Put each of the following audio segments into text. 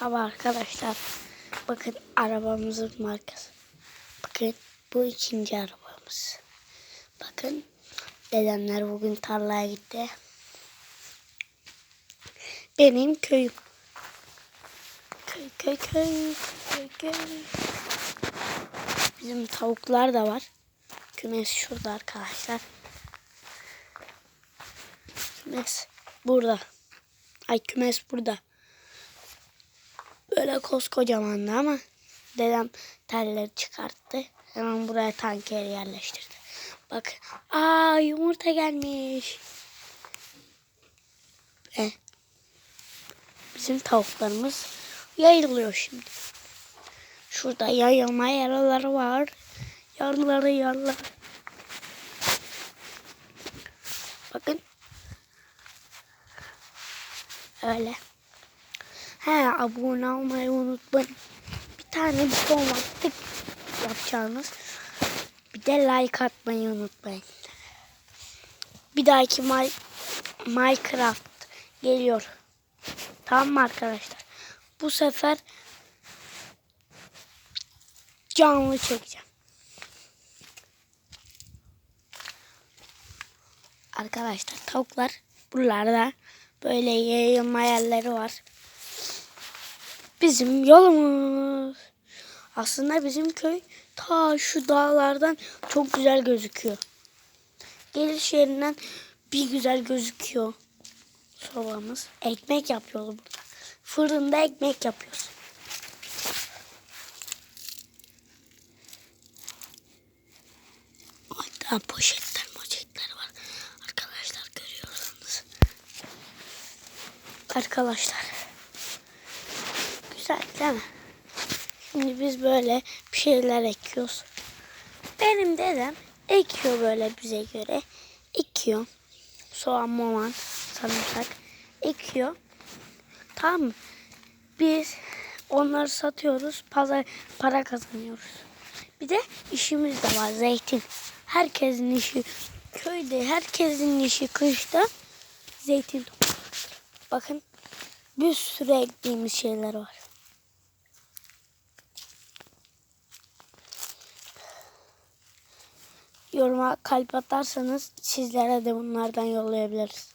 Merhaba arkadaşlar. Bakın arabamızın markası. Bakın bu ikinci arabamız. Bakın dedemler bugün tarlaya gitti. Benim köyüm. Köy köy köy köy köy. Bizim tavuklar da var. Kümes şurada arkadaşlar. Kümes burada. Ay kümes burada. Böyle koskocamandı ama dedem telleri çıkarttı. Hemen buraya tanker yerleştirdi. Bak. Aa yumurta gelmiş. Ve bizim tavuklarımız yayılıyor şimdi. Şurada yayılma yaraları var. Yarları yarlar. Bakın. Öyle. He abone olmayı unutmayın. Bir tane buton var yapacağınız. Bir de like atmayı unutmayın. Bir dahaki My, Minecraft geliyor. Tamam mı arkadaşlar? Bu sefer canlı çekeceğim. Arkadaşlar tavuklar buralarda böyle yayılma yerleri var. Bizim yolumuz. Aslında bizim köy ta şu dağlardan çok güzel gözüküyor. Geliş yerinden bir güzel gözüküyor sobamız. Ekmek yapıyoruz burada. Fırında ekmek yapıyoruz. Hatta poşetler poşetler var. Arkadaşlar görüyorsunuz. Arkadaşlar. Güzel değil mi? Şimdi biz böyle bir şeyler ekiyoruz. Benim dedem ekiyor böyle bize göre. Ekiyor. Soğan, moğan, sarımsak ekiyor. Tamam mı? Biz onları satıyoruz. Pazar para kazanıyoruz. Bir de işimiz de var. Zeytin. Herkesin işi köyde, herkesin işi kışta zeytin. Bakın bir sürü ektiğimiz şeyler var. Yoruma kalp atarsanız sizlere de bunlardan yollayabiliriz.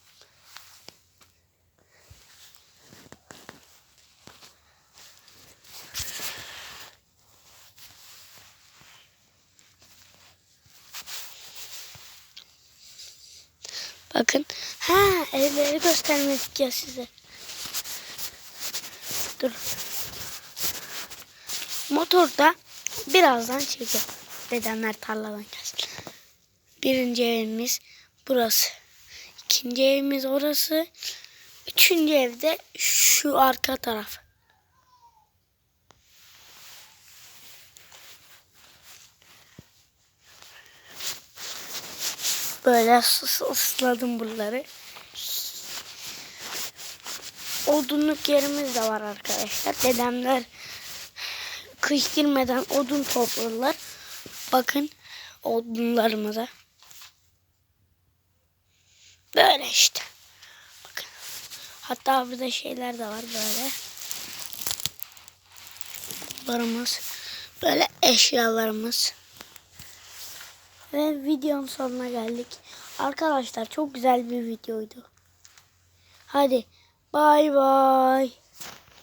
Bakın. Ha evleri göstermedik ya size. Dur. Motorda birazdan çekeceğim. Dedemler tarladan gelsin. Birinci evimiz burası. İkinci evimiz orası. Üçüncü evde şu arka taraf. Böyle ıs- ısladım buraları. Odunluk yerimiz de var arkadaşlar. Dedemler kış girmeden odun toplarlar. Bakın odunlarımıza. Böyle işte. Bakın. Hatta burada şeyler de var böyle. Barımız. Böyle eşyalarımız. Ve videonun sonuna geldik. Arkadaşlar çok güzel bir videoydu. Hadi bay bay.